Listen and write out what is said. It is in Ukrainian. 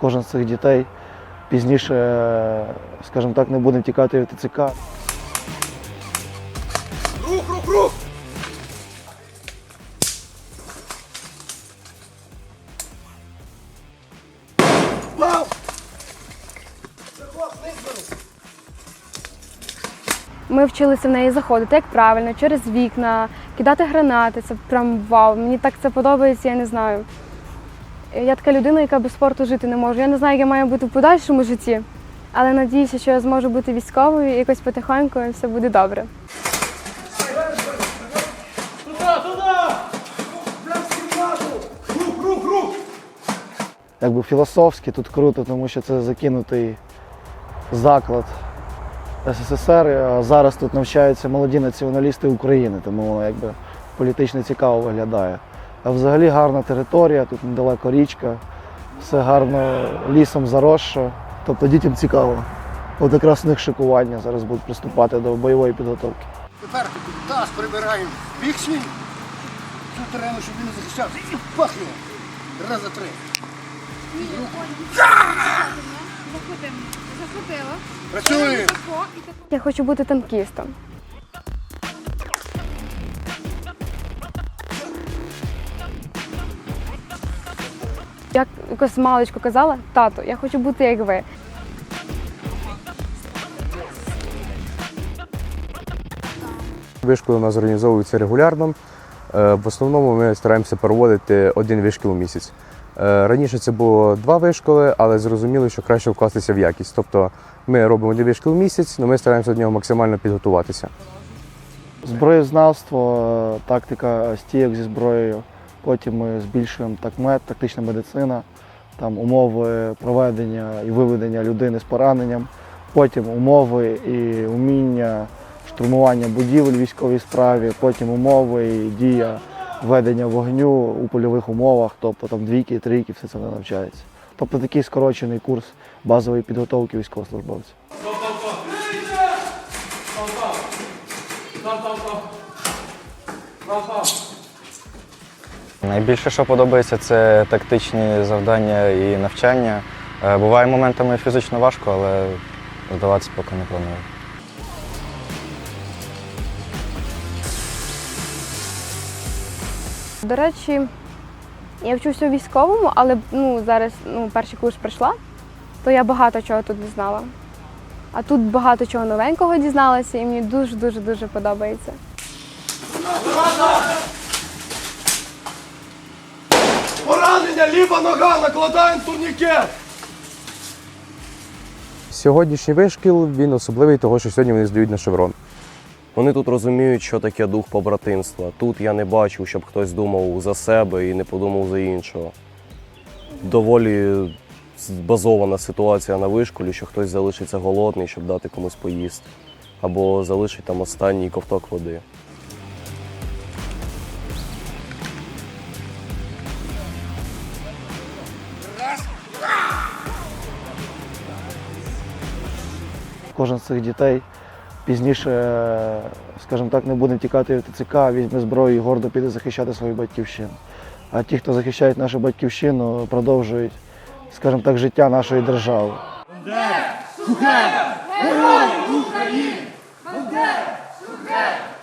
Кожен з цих дітей пізніше, скажімо так, не буде тікати від ТЦК. Рух, рух, рух! Ми вчилися в неї заходити, як правильно, через вікна, кидати гранати. Це прям вау. Мені так це подобається, я не знаю. Я така людина, яка без спорту жити не може. Я не знаю, як я маю бути в подальшому житті, але надіюся, що я зможу бути військовою і якось потихоньку і все буде добре. Якби філософськи тут круто, тому що це закинутий заклад СССР. А зараз тут навчаються молоді націоналісти України, тому якби політично цікаво виглядає. А взагалі гарна територія, тут недалеко річка, все гарно лісом заросше. Тобто дітям цікаво. От якраз у них шикування зараз будуть приступати до бойової підготовки. Тепер таз прибираємо в бік свій, цю терену, щоб він не захищався, і пахне. Раз за три. Захопила. Працює. Я хочу бути танкістом. Як якось маличко казала, тато, я хочу бути як ви. Вишколи у нас організовуються регулярно. Е, В основному ми стараємося проводити один вишкіл у місяць. Е, Раніше це було два вишколи, але зрозуміло, що краще вкластися в якість. Тобто ми робимо один вишкіл у місяць, але ми стараємося до нього максимально підготуватися. Зброєзнавство, е, тактика стійок зі зброєю. Потім ми збільшуємо такмет, тактична медицина, там умови проведення і виведення людини з пораненням. Потім умови і уміння штурмування будівель військовій справі, потім умови і дія ведення вогню у польових умовах, тобто там двійки, трійки, все це навчається. Тобто такий скорочений курс базової підготовки військовослужбовців. Найбільше, що подобається, це тактичні завдання і навчання. Е, Буває моментами фізично важко, але здаватися поки не планую. До речі, я вчуся у військовому, але ну, зараз ну, перший курс пройшла, то я багато чого тут не знала. А тут багато чого новенького дізналася, і мені дуже-дуже дуже подобається. Поранення, ліва нога, накладаємо турнікет! Сьогоднішній вишкіл він особливий, того, що сьогодні вони здають на шеврон. Вони тут розуміють, що таке дух побратимства. Тут я не бачив, щоб хтось думав за себе і не подумав за іншого. Доволі збазована ситуація на вишколі, що хтось залишиться голодний, щоб дати комусь поїсти, або залишить там останній ковток води. Кожен з цих дітей пізніше, е, скажімо так, не буде тікати від ТЦК, візьме зброю і гордо піде захищати свою батьківщину. А ті, хто захищають нашу батьківщину, продовжують, скажімо так, життя нашої держави. Герой України! Бандер! Шухер!